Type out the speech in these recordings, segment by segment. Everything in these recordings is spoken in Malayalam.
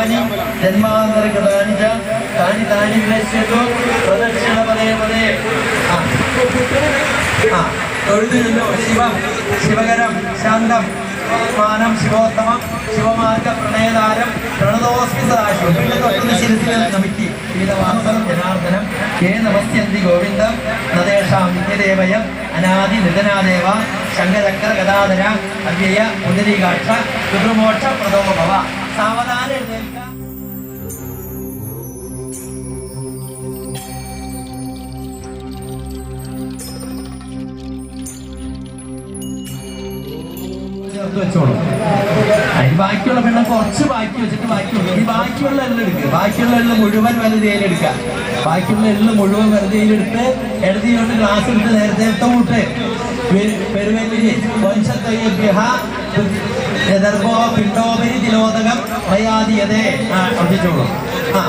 പാപാനി ജന്മാന്തരകൃതാനി ച താനി താനി വിനശ്യതു പ്രദക്ഷിണ പദേ പദേ. ആ. തൊഴുതി തൊഴുതില്ലോ ശിവം ശിവകരം ശാന്തം. മാനം ശിവോത്തമം ശിവമാർഗ പ്രണയതാരം പ്രണതോസ്മി സദാശിവം. ശിരസിൽ നമിക്കി. പീതവാസനം ജനാർദ്ദനം. കേ നമസ്യന്തി ഗോവിന്ദം നദേഷാം നിത്യദേവയം അനാദി നിധനാദേവ ശങ്കചക്ര ഗദാധര അവ്യയ പുനരീകാക്ഷ പിതൃമോക്ഷ പ്രദോഭവ വെച്ചോളൂ. അതിന് ബാക്കിയുള്ള പെണ്ണം കുറച്ച് ബാക്കി വെച്ചിട്ട് ബാക്കി വെക്കും. ഈ ബാക്കിയുള്ള എല്ലാം എടുക്കുക ബാക്കിയുള്ള എല്ലാം മുഴുവൻ വലുതയിൽ എടുക്കുക ബാക്കിയുള്ള എല്ലാം മുഴുവൻ വലുതയിലെടുത്ത് എഴുതി കൊണ്ട് ഗ്ലാസ് എടുത്ത് നേരത്തെ കൂട്ട് പെരുവെല്ലിരി വംശത്തയ്യഭ്യഹ യഥർഭോ പിണ്ടോപരി ആ ശ്രദ്ധിച്ചോളൂ ആ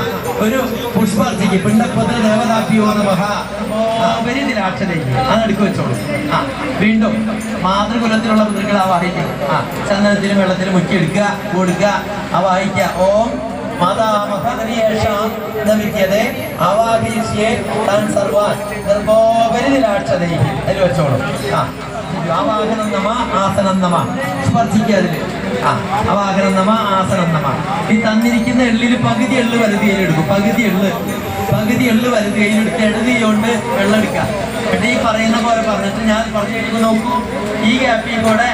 ഒരു പുഷ്പാർച്ചിക്ക് പിണ്ടപ്പത്തിൽ ദേവതാഭ്യോ നമഃ ഓപരി തിലാക്ഷതയ്ക്ക് അത് എടുക്കു വെച്ചോളൂ. ആ വീണ്ടും മാതൃകുലത്തിലുള്ള മൃഗങ്ങൾ ആ വായിക്കും. ആ ചന്ദനത്തിലും വെള്ളത്തിലും മുക്കിയെടുക്കുക ആ വായിക്കുക. ഓം മാതാമഹേഷാം താൻ അതിൽ വെച്ചോളൂ. ആ ആവാഹനം നമ ആസനം നമ. സ്പർശിക്കുക അതിൽ. ആ അവാഹനം നമ ആസനം നമ. ഈ തന്നിരിക്കുന്ന എള്ളിൽ പകുതി എള്ള് എടുക്കും പകുതി എള്ള്. പകുതി എള്ള് വലുതിയിൽ എടുത്ത് എഴുതിയോണ്ട് വെള്ളം എടുക്കുക എന്നിട്ട് ഈ പറയുന്ന പോലെ പറഞ്ഞിട്ട് ഞാൻ പറഞ്ഞു കഴിയുമ്പോൾ നോക്കൂ. ഈ ഗ്യാപ്പിൽ കൂടെ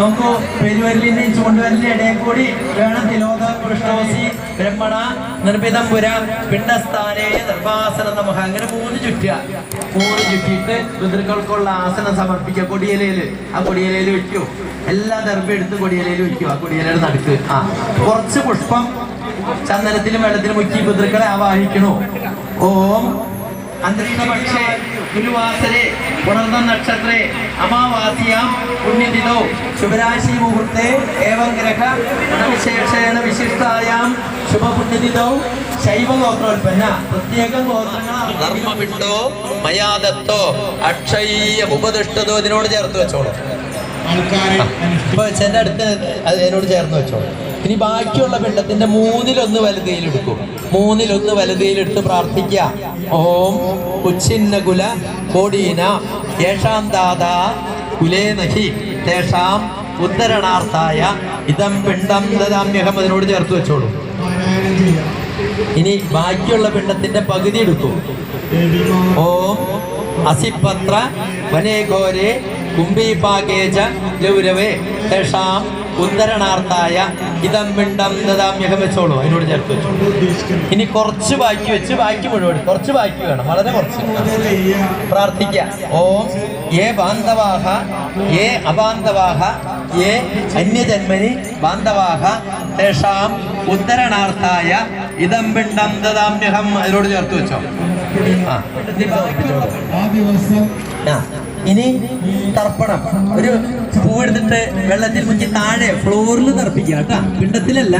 നോക്കൂ. പെരുവരലിന്റെ ചൂണ്ടുവരലിന്റെ ഇടയിൽ കൂടി വേണം തിലോക പൃഷ്ടോസി ബ്രഹ്മണ നിർമ്മിതം പുര പിണ്ടസ്ഥാനേ നിർവാസന നമുക്ക് അങ്ങനെ മൂന്ന് ചുറ്റുക മൂന്ന് ചുറ്റിയിട്ട് പിതൃക്കൾക്കുള്ള ആസനം സമർപ്പിക്കുക. കൊടിയലയിൽ. ആ കൊടിയലയിൽ വെക്കൂ. എല്ലാ ദർഭം എടുത്ത് കൊടിയലയിൽ വെക്കും. ആ കൊടിയലയുടെ നടുക്ക്. ആ. കുറച്ച് പുഷ്പം ചന്ദനത്തിലും വെള്ളത്തിലും മുക്കി പിതൃക്കളെ ആവാഹിക്കണു. ഓം അന്തരീക്ഷപക്ഷേ. ഗുരുവാസരെ പുണർന്ന നക്ഷത്രേ അമാവാസിയാം പുണ്യദിനോ ശുഭരാശി മുഹൂർത്തെ ഏവം ഗ്രഹ വിശേഷേണ വിശിഷ്ടായാം ശുഭപുണ്യദിനോ ശൈവഗോത്രോൽപ്പന്ന പ്രത്യേക ഗോത്രങ്ങളോ മയാദത്തോ അക്ഷയ്യ ഉപദിഷ്ടതോ ഇതിനോട് ചേർത്ത് വെച്ചോളൂ. ആൾക്കാരെ അടുത്ത് അത് എന്നോട് ചേർന്ന് വെച്ചോളൂ. ഇനി ബാക്കിയുള്ള പിണ്ടത്തിന്റെ മൂന്നിലൊന്ന് വലുതയിലെടുക്കും മൂന്നിലൊന്ന് വലുതയിലെടുത്ത് പ്രാർത്ഥിക്കുക. ഓം ഉച്ചിന്നകുല കോടീന യേഷാം ദാദാ കുലേ നഹി തേഷാം ഉദ്ധരണാർത്ഥായ ഇതം പിണ്ടം ദദാമ്യഹം അതിനോട് ചേർത്ത് വെച്ചോളൂ. ഇനി ബാക്കിയുള്ള പിണ്ടത്തിന്റെ പകുതി എടുക്കും. ഓം അസിപത്ര വനേഘോരെ കുംഭീപാകേജ ലൗരവേ തേഷാം ഉദ്ധരണാർത്ഥായ ഇതം പിണ്ടം ദദാമ്യഹം വെച്ചോളൂ. അതിനോട് ചേർത്ത് വെച്ചോളൂ. ഇനി കുറച്ച് ബാക്കി വെച്ച് ബാക്കി മുഴുവൻ കുറച്ച് ബാക്കി വേണം. വളരെ കുറച്ച്. പ്രാർത്ഥിക്കുക. ഓം ഏ ബാന്ധവാഹ ഏ അബാന്ധവാഹ ഏ അന്യജന്മനി ബാന്ധവാഹ. തേഷാം ഉദ്ധരണാർത്ഥായ ഇതം പിണ്ടം ദദാമ്യഹം അതിനോട് ചേർത്ത് വെച്ചോ. ആ. ആ, ഇനി തർപ്പണം. ഒരു പൂവെടുത്തിട്ട് വെള്ളത്തിൽ മുക്കി താഴെ ഫ്ലോറിൽ തർപ്പിക്കുക കേട്ടാ. പിണ്ടത്തിലല്ല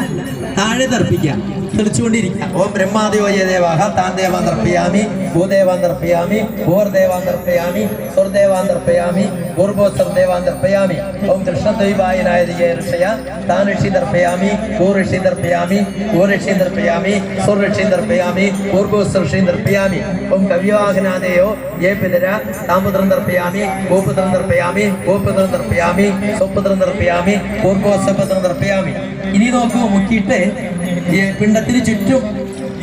താഴെ തർപ്പിക്കുക. തെളിച്ചുകൊണ്ടിരിക്കുക. ഓം ബ്രഹ്മാദേവയ ജയദേവാഹ താൻ ദേവാൻ തർപ്പയാമി. ഭൂദേവാൻ തർപ്പയാമി സുർദേവാന്തർപ്പയാമി തർപ്പയാമി സ്വർദേവാൻ തർപ്പയാമി പൂർവോത്സർ ദേവാൻ തർപ്പയാമി ഓം കൃഷ്ണദ്വൈപായനായ ഋഷയ താൻ ഋഷി ദർപ്പയാമി ഭൂഋഷി ദർപ്പയാമി ഭൂഋഷി ദർപ്പയാമി സുർഋഷി ദർപ്പയാമി സുർ ഋഷി തർപ്പയാമി പൂർവോത്സർ ഋഷി തർപ്പയാമി ഓം കവ്യവാഹനാദേയോ ഏ പിതര. താമുദ്രം ദർപ്പയാമി ഗോപുത്രം ദർപ്പയാമി ഗോപുത്രം ദർപ്പയാമി സ്വപുത്രം ദർപ്പയാമി പൂർവോത്സപത്രം ദർപ്പയാമി ഇനി നോക്കൂ മുക്കിയിട്ട് പിണ്ടത്തിന് ചുറ്റും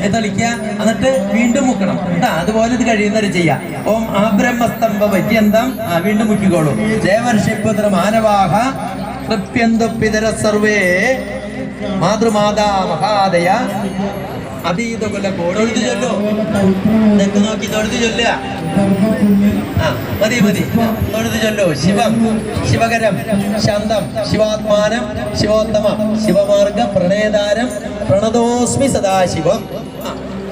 തളിക്കുക എന്നിട്ട് വീണ്ടും മുക്കണം. കേട്ടാ? അതുപോലെ ഇത് കഴിയുന്നവർ ചെയ്യാം. ഓം ആ ബ്രഹ്മസ്തംഭ പര്യന്തം ആ വീണ്ടും മുക്കിക്കോളൂ. ദേവർഷിപുത്ര മാനവാഹ തൃപ്യന്തുപ്പിതര സർവേ മാതൃമാതാ മഹാദയ. അതീതകുല തൊഴുതു ചൊല്ലോ. തെക്ക് നോക്കി തൊടുത്ത് ചൊല്ലുക. ആ മതി മതി. തൊടുത്ത് ചൊല്ലോ. ശിവം ശിവകരം ശാന്തം ശിവാത്മാനം ശിവോത്തമം ശിവമാർഗ പ്രണയതാരം പ്രണതോസ്മി സദാശിവം.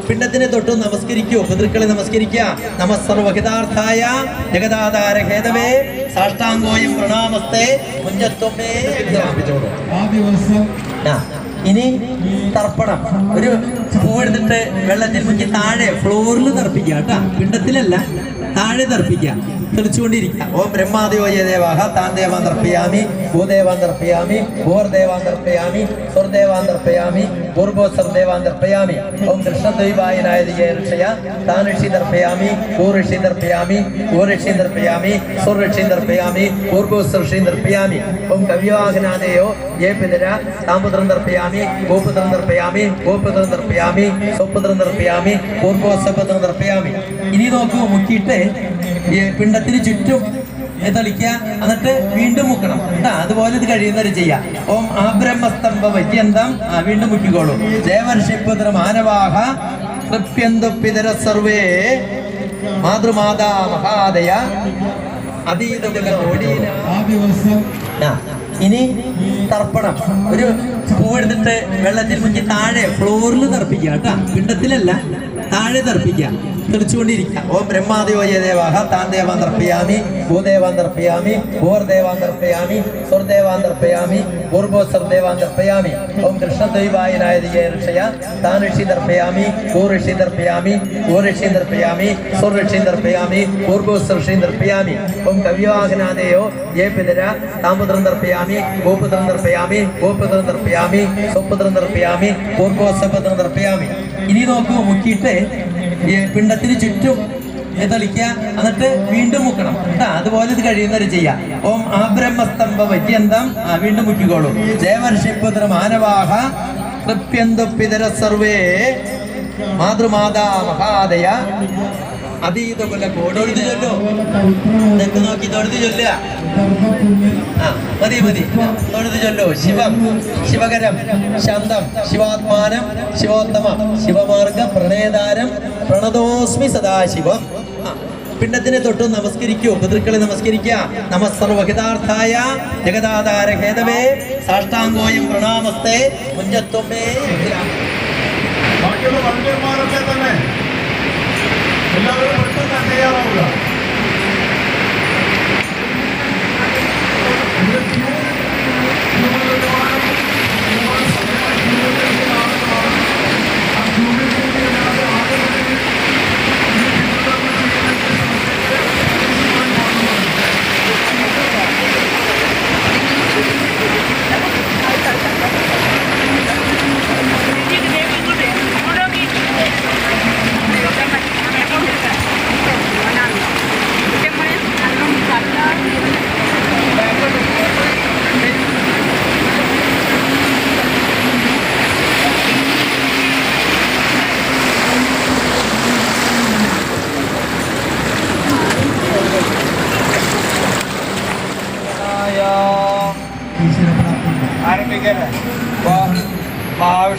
പിണ്ടത്തിനെ തൊട്ട് നമസ്കരിക്കൂ പിതൃക്കളെ നമസ്കരിക്കുക നമസ്സർവഹിതാർത്ഥായ ജഗദാധാര ഹേതവേ സാഷ്ടാംഗോയം പ്രണാമസ്തേ സമർപ്പിച്ചോളൂ ആ ദിവസം ഇനി തർപ്പണം. ഒരു പൂവെടുത്തിട്ട് വെള്ളത്തിൽ മുക്കി താഴെ ഫ്ലോറിൽ തർപ്പിക്കുക കേട്ടാ. പിണ്ടത്തിലല്ല താഴെ തർപ്പിക്കുക. തെളിച്ചുകൊണ്ടിരിക്കുക ഓം ബ്രഹ്മാദിയോയ ദേവാഹ താൻ ദേവാന്തർപ്പയാമി ഭൂദേവാന്തർപ്പയാമി ഭൂദേവാൻ തർപ്പയാമി ഭൂർദേവാൻ തർപ്പയാമി സ്വർദേവാൻ തർപ്പയാമി പൂർവോസർ ദേവാൻ തർപ്പയാമി ഓം കൃഷ്ണദ്വൈവായനായ ദിയ ഋഷയ താൻ ഋഷി ദർപ്പയാമി ഭൂഋഷി തർപ്പയാമി ഭൂഋഷി തർപ്പയാമി സ്വർഋഷി ദർപ്പയാമി പൂർവോസർ ഋഷി തർപ്പയാമി ഓം കവ്യവാഹനാദേയോ ജയ പിതര താമ്പുദ്രം ദർപ്പയാമി ഭൂപുത്രം ദർപ്പയാമി ഭൂപുത്രം ദർപ്പയാമി സ്വപുത്രം ദർപ്പയാമി പൂർവോസപുത്രം ദർപ്പയാമി. ഇനി നോക്കൂ മുക്കിയിട്ട് ഈ പിണ്ടത്തിന് ചുറ്റും തളിക്കുക. എന്നിട്ട് വീണ്ടും മുക്കണം. കേട്ടാ അതുപോലെ ഇത് കഴിയുന്നവരെ ചെയ്യാം. ഓം ആ ആബ്രഹ്മസ്തംഭ എന്താ ആ വീണ്ടും മുക്കിക്കോളൂ. ദേവർഷിപുത്ര മാനവാഹ തൃപ്യന്തുപ്പിതര സർവേ മാതൃമാതാ മഹാദയ ഇനി തർപ്പണം. ഒരു പൂവെടുത്തിട്ട് വെള്ളത്തിൽ മുക്കി താഴെ ഫ്ലോറിൽ തർപ്പിക്കുക കേട്ടാ പിണ്ടത്തിലല്ല താഴെ തർപ്പിക്കുക തെളിച്ചുകൊണ്ടിരിക്കുക ഓം ബ്രഹ്മാദിയോയ ദേവാഹ താൻ ദേവാൻ തർപ്പയാമി ഭൂദേവാൻ തർപ്പയാമി ഭൂർദേവാൻ തർപ്പയാമി സ്വർദേവാൻ തർപ്പയാമി പൂർവോസർ ദേവാൻ തർപ്പയാമി ഓം കൃഷ്ണദ്വൈവായനായ ഋഷയ താൻ ഋഷി തർപ്പയാമി ഭൂഋഷി തർപ്പയാമി ഭൂഋഷി തർപ്പയാമി സ്വർഋഷി തർപ്പയാമി പൂർവോസർ ഋഷി തർപ്പയാമി ഓം കവ്യവാഹനാദേയോ യേ പിതര താമ്പുത്രം തർപ്പയാമി ഗോപുത്രം തർപ്പയാമി ഗോപുത്രം തർപ്പയാമി സ്വപുത്രം തർപ്പയാമി പൂർവോസപുത്രം തർപ്പയാമി ഇനി നോക്കൂ മുക്കിയിട്ട് പിണ്ടത്തിന് ചുറ്റും തളിക്കുക എന്നിട്ട് വീണ്ടും മുക്കണം. കേട്ടാ അതുപോലെ ഇത് കഴിയുന്നവർ ചെയ്യാം. ഓം ആ ബ്രഹ്മസ്തംഭ വൈദ്യന്തം ആ വീണ്ടും മുക്കിക്കോളൂ. ദേവർഷിപുത്ര മാനവാഹ കൃപ്യന്തൊപ്പിതര സർവേ മാതൃമാതാ മഹാദയ. അതീതകുല കോടോടുത്ത് ചൊല്ലോ. തെക്ക് നോക്കി തൊടുത്ത് ചൊല്ലുക. ആ മതി മതി. തൊടുത്ത് ചൊല്ലോ. ശിവം ശിവകരം ശാന്തം ശിവാത്മാനം ശിവോത്തമം ശിവമാർഗ പ്രണയതാരം പ്രണതോസ്മി സദാശിവം. പിണ്ടത്തിനെ തൊട്ട് നമസ്കരിക്കൂ. പിതൃക്കളെ നമസ്കരിക്കുക. നമസ്സർവഹിതാർത്ഥായ ജഗദാധാര ഹേതവേ സാഷ്ടാംഗോയം പ്രണാമസ്തേ മുഞ്ചത്വമേ ബാക്കിയുള്ള തന്നെ எல்லாரும் மட்டும் தான் செய்யாதவங்க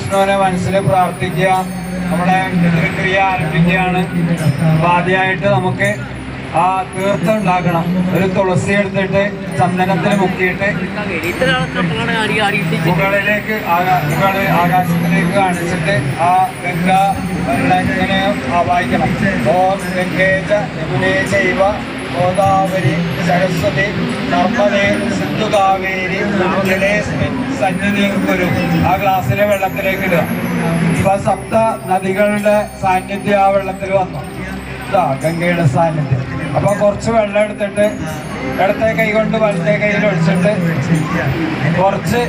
മഹാവിഷ്ണുവിനെ മനസ്സിൽ പ്രാർത്ഥിക്കുക നമ്മുടെ പിതൃക്രിയ ആരംഭിക്കുകയാണ് അപ്പൊ ആദ്യമായിട്ട് നമുക്ക് ആ തീർത്ഥം ഉണ്ടാക്കണം. ഒരു തുളസി എടുത്തിട്ട് ചന്ദനത്തിൽ മുക്കിയിട്ട് മുകളിലേക്ക് മുകളിൽ മുകൾ ആകാശത്തിലേക്ക് കാണിച്ചിട്ട് ആ ഗംഗ ഇങ്ങനെ ആവാഹിക്കണം. ഓം ഗംഗേജ യമുനേ ചൈവ ഗോദാവരി സരസ്വതി നർമ്മദേ സിന്ധു കാവേരി സന്നിധി കുരു ആ ഗ്ലാസ്സിലെ വെള്ളത്തിലേക്ക് ഇടുക. ഇപ്പൊ സപ്ത നദികളുടെ സാന്നിധ്യം ആ വെള്ളത്തിൽ വന്നു. ഇതാ ഗംഗയുടെ സാന്നിധ്യം. അപ്പൊ കുറച്ച് വെള്ളം എടുത്തിട്ട് ഇടത്തെ കൈ കൊണ്ട് വലത്തെ കൈയിൽ ഒഴിച്ചിട്ട് കുറച്ച്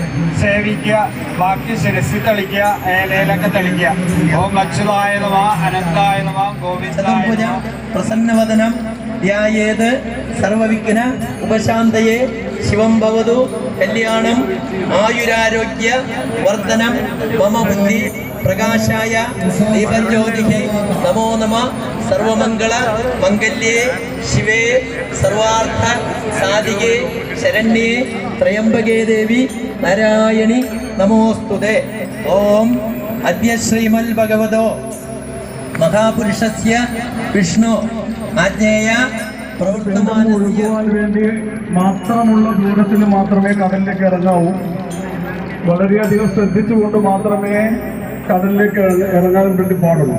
സേവിക്കുക ബാക്കി ശിരസി തെളിക്കുക ഏലയിലൊക്കെ തെളിക്കുക. ഓം അച്യുതായ നമ അനന്തായ നമ പ്രസന്നവദനം സർവവിഘ്ന ഉപശാന്തയെ ശിവം ഭവതു. കല്യാണം ആയുരാരോഗ്യ വർദ്ധനം മമ ബുദ്ധി പ്രകാശായ ദീപജ്യോതിഹി. നമോ നമ. സർവമംഗള മംഗല്യേ. ശിവേ. സർവാർത്ഥ സാധികേ. ശരണ്യേ. ത്രയംബകേ ദേവി. നാരായണി. നമോസ്തുതേ. ഓം അദ്യ ശ്രീമൽ ഭഗവതോ. മഹാപുരുഷസ്യ വിഷ്ണു. ആജ്ഞേയ ഒഴുകുവാൻ വേണ്ടി മാത്രമുള്ള ദൂരത്തിൽ മാത്രമേ കടലിലേക്ക് ഇറങ്ങാവൂ. വളരെയധികം ശ്രദ്ധിച്ചുകൊണ്ട് മാത്രമേ കടലിലേക്ക് ഇറ- ഇറങ്ങാൻ വേണ്ടി പാടുള്ളൂ.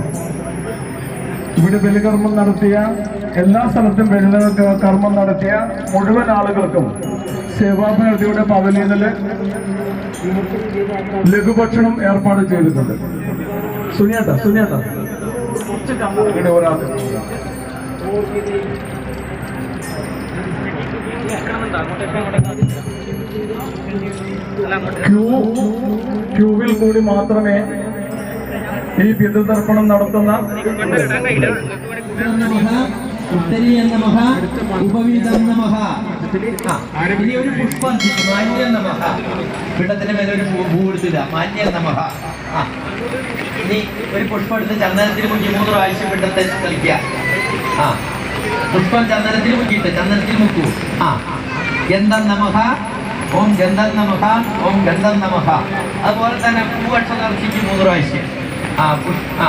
ഇവിടെ ബലികർമ്മം നടത്തിയ എല്ലാ സ്ഥലത്തും ബലി കർമ്മം നടത്തിയ മുഴുവൻ ആളുകൾക്കും സേവാഭാരതിയുടെ പവലിയനിൽ ലഘുഭക്ഷണം ഏർപ്പാട് ചെയ്തിട്ടുണ്ട്. സുനിയാട്ട സുനിയാട്ട. ഇവിടെ ഒരാൾ. ക്യൂ ക്യൂവിൽ കൂടി മാത്രമേ ഈ പിതൃതർപ്പണം നടത്തുന്ന ഉത്തരീയ നമഃ ഉപവീതം നമഹ ആ, ഇനി ഒരു പുഷ്പം മാന്യ നമഹ പീഠത്തിന്റെ മേലെ ഒരു പൂ എടുത്തില്ല മാന്യ നമഹ ആ ഇനി ഒരു പുഷ്പം എടുത്ത് ചന്ദനത്തിന് മുക്കി മൂന്ന് പ്രാവശ്യം പിണ്ടത്തെ കളിക്കുക ആ പുഷ്പം ചന്ദനത്തിൽ മുക്കിയിട്ട് ചന്ദനത്തിൽ മുക്കൂ ആ. ഗന്ധം നമഹ ഓം ഗന്ധം നമഹ ഓം ഗന്ധം നമഹ അതുപോലെ തന്നെ പൂവക്ഷരം അർച്ചിക്ക് മൂന്ന് പ്രാവശ്യം. ആ ആ.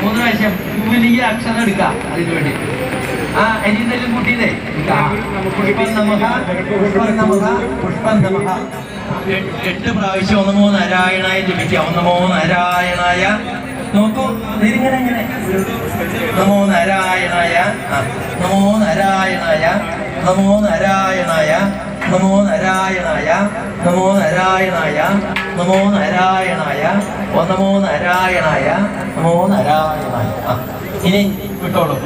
മൂന്ന് പ്രാവശ്യം പൂവിൽ അക്ഷരം എടുക്കാം അതിനു വേണ്ടി. ആ ഇനി കൂട്ടിയതേ കൂട്ടിയില്ലേ? പുഷ്പം നമഹ പുഷ്പം നമഹ പുഷ്പം നമഹ എട്ട് പ്രാവശ്യം ഒന്ന് മൂന്ന് നാരായണായ ജപിക്കാം. ഒന്ന് മൂന്ന് നാരായണായ. നോക്കൂ ഇതിങ്ങനെ ഇങ്ങനെ. നമോ നാരായണായ. നമോ നാരായണായ. നമോ നാരായണായ നമോ നാരായണായ നമോ നാരായണായ നമോ നാരായണായ നമോ നാരായണായ നമോ നാരായണായ. ഇനി വിട്ടോളൂ.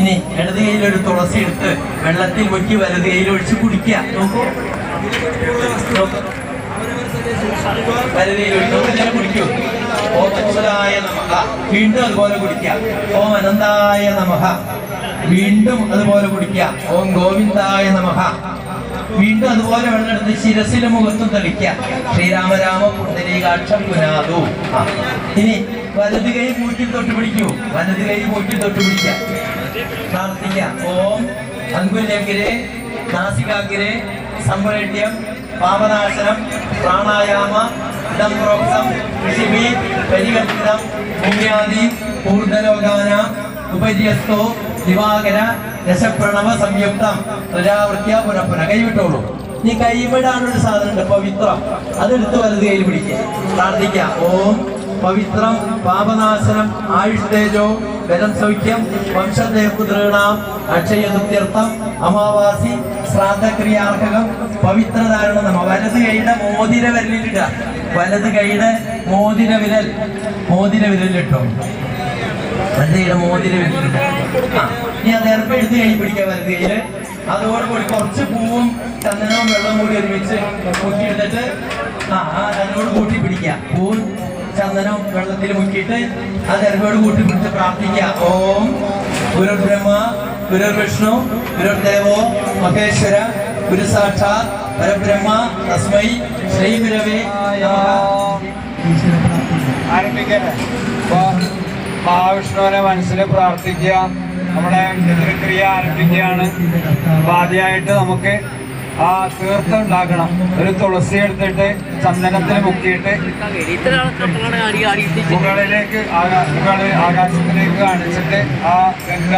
ഇനി ഇടത് കയ്യിൽ ഒരു തുളസി എടുത്ത് വെള്ളത്തിൽ മുക്കി വലത് കയ്യിൽ ഒഴിച്ച് കുടിക്കുക. നോക്കൂ. വലത് വലതയിൽ ഒഴിച്ച് കുടിക്കൂ. ഓം അച്യുതായ നമഃ വീണ്ടും അതുപോലെ കുടിക്കാം ഓം അനന്തായ നമഃ വീണ്ടും അതുപോലെ കുടിക്കാം ഓം ഗോവിന്ദായ നമഹ. വീണ്ടും അതുപോലെ വെള്ളമെടുത്ത് ശിരസിലും മുഖത്തും തെളിക്കുക. ശ്രീരാമരാമ പുണ്ടരീകാക്ഷം പുനാതു ഇനി വലത് കൈ മൂക്കിൽ തൊട്ട് പിടിക്കൂ. വലത് കൈ മൂക്കിൽ തൊട്ട് പിടിക്കാം പ്രാർത്ഥിക്കാം ഓം അങ്കുലഗ്രെ നാസികാഗ്രേ സംപ്രേട്യം പാപനാശനം പ്രാണായാമ പ്രോക്തം ഋഷിഭി പരികൽപ്പിതം ഭൂമ്യാദി പൂർണലോകാന ഉപര്യസ്തോ ദിവാകര ദശപ്രണവ സംയുക്തം പ്രജാവൃത്യ പുനഃപുന. കൈവിട്ടോളൂ. നീ കൈവിടാനൊരു സാധനം ഉണ്ട് പവിത്രം. അതെടുത്ത് വലത് കയ്യിൽ പിടിക്കുക. പ്രാർത്ഥിക്കാം ഓം പവിത്രം പാപനാശനം ആയുഷ് തേജോ ബലം സൗഖ്യം വംശദേവപുത്രീണാം അക്ഷയതുത്യർത്ഥം അമാവാസി ശ്രാദ്ധക്രിയാർഹകം പവിത്രധാരണ നമ. വലത് കൈയുടെ മോതിര വിരലിലിടുക. വലത് കൈയുടെ മോതിര വിരൽ. മോതിര വിരലിട്ടോ വലത് കൈയുടെ മോതിര വിരലിടുക ഇനി അത് നേരത്തെ എഴുതി കൈ പിടിക്കുക വലത് കൈയിൽ. അതോടുകൂടി കുറച്ച് പൂവും ചന്ദനവും വെള്ളം കൂടി ഒരുമിച്ച് മുക്കിയെടുത്തിട്ട് ആ അതിനോട് കൂട്ടി പിടിക്കുക. പൂവും ചന്ദനം വെള്ളത്തിൽ മുക്കിയിട്ട് ആ ദർഭയോട് കൂട്ടി പിടിച്ച് പ്രാർത്ഥിക്കുക. ഓം ഗുരു ബ്രഹ്മ ഗുരു വിഷ്ണു ഗുരു ദേവോ മഹേശ്വര ഗുരു സാക്ഷാ പരബ്രഹ്മ തസ്മൈ ശ്രീ ഗുരവേ ആരംഭിക്കല്ലേ അപ്പൊ മഹാവിഷ്ണുവിനെ മനസ്സിൽ പ്രാർത്ഥിക്കുക. നമ്മുടെ ക്രിയ ആരംഭിക്കുകയാണ്. ആദ്യമായിട്ട് നമുക്ക് ആ തീർത്ഥം ഉണ്ടാക്കണം. ഒരു തുളസി എടുത്തിട്ട് ചന്ദനത്തിന് മുക്കിയിട്ട് മുകളിലേക്ക് മുകളിൽ ആകാശത്തിലേക്ക് കാണിച്ചിട്ട് ആ ഗംഗ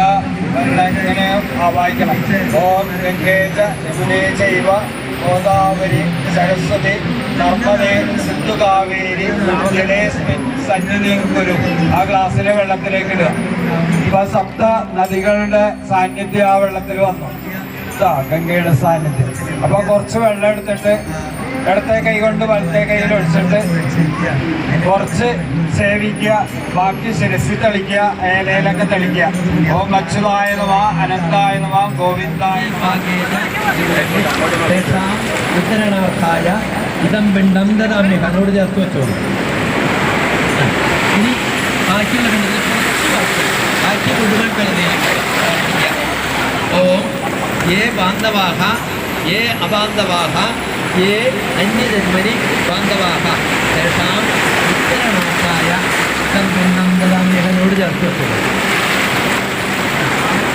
ഇങ്ങനെ ആവാഹിക്കണം ഓം ഗംഗേജ യമുനേ ചൈവ ഗോദാവരി സരസ്വതി നർമ്മദേ സിന്ധു കാവേരി ജലേസ്മിൻ സന്നിധി ഗുരു ആ ഗ്ലാസ്സിലെ വെള്ളത്തിലേക്ക് ഇടുക. ഇപ്പൊ സപ്ത നദികളുടെ സാന്നിധ്യം ആ വെള്ളത്തിൽ വന്നു. ഗംഗയുടെ സാന്നിധ്യം. അപ്പൊ കുറച്ച് വെള്ളം എടുത്തിട്ട് ഇടത്തെ കൈ കൊണ്ട് വലത്തെ കൈയിൽ ഒഴിച്ചിട്ട് കുറച്ച് സേവിക്കുക ബാക്കി ശിരസി തെളിക്കുക ഏലയിലൊക്കെ തെളിക്കുക. ഓം അച്യുതായ നമ അനന്തായ ഗോവിന്ദായ ഇതം പിണ്ടം ദദാമ്യ. കണ്ണോട് ചേർത്ത് വെച്ചോളൂ. ഇനി ബാക്കിയുള്ള ബാക്കി. മുഴുവൻ ഓം യേ ബാന്ധവാഹ യേ അബാന്ധവാഹ ये अन्यजन्मनि बान्धवाः तेषाम् उत्तरमासाय പിണ്ടം ദദാമ്യ കണ്ണോട് ചേർത്ത്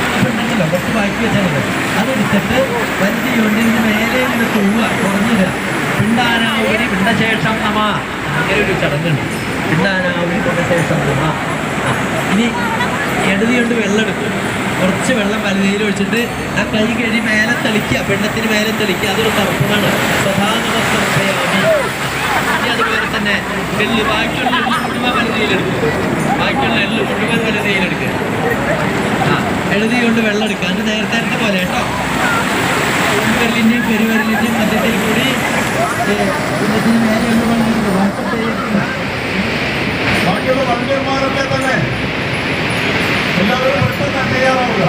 അപ്പൊ ഉണ്ടല്ലോ കുറച്ച് ബാക്കി വെച്ചാൽ അതെടുത്തിട്ട് വലിയ കൊണ്ടിന് മേലെ ഇങ്ങനെ തൂവുക കുറഞ്ഞില്ല പിണ്ടാനാവുകയും പിണ്ടശേഷം നമ. അങ്ങനെ ഒരു ചടങ്ങുണ്ട്. പിണ്ടാനാവുകയും പിണ്ടശേഷം നമ. ഇനി എഴുതി കൊണ്ട് വെള്ളം എടുക്കും കുറച്ച് വെള്ളം വലുതിയിൽ ഒഴിച്ചിട്ട് ആ കൈ കഴി മേലെ തെളിക്കുക പെണ്ണത്തിന് മേലെ തെളിക്കുക. അതൊരു തർപ്പമാണ് സ്വഭാവ അതുപോലെ തന്നെ ബാക്കിയുള്ള ബാക്കിയുള്ള എള്ള് മുഴുവൻ വലുതിയിലെടുക്കുക ആ എഴുതി കൊണ്ട് വെള്ളം എടുക്കുക അത് നേരത്തെ നേരത്തെ പോലെ കേട്ടോ വിരലിന്റെയും പെരുവിരലിന്റെയും മധ്യത്തിൽ കൂടി ഏ, ഇതിന് മേലെയുള്ള വെള്ളം എടുക്കുക. വാട്ടത്തെ ബാക്കിയുള്ള വണ്ടിയന്മാരൊക്കെ തന്നെ എല്ലാവരും പെട്ടെന്ന് തയ്യാറാവുക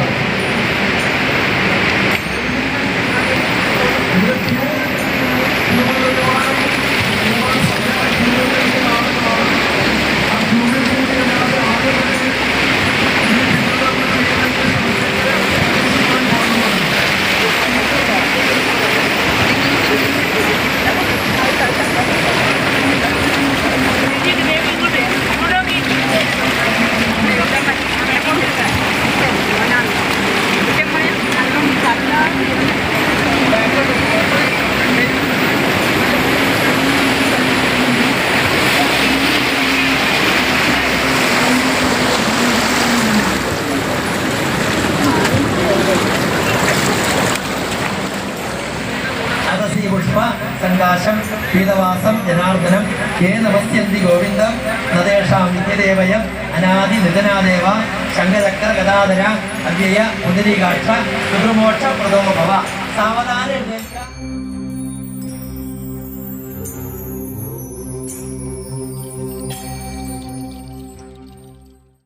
പീതവാസം ജനാർദ്ദനം കെ നമസ്യന്തി ഗോവിന്ദം നദേഷാം നിത്യദേവയം അനാദി നിധനാദേവ ശങ്കചക്ര ഗദാധര അവ്യയ പുനരീകാക്ഷ സുഖമോക്ഷ പ്രദോഭവ ഭവ സാവധാനം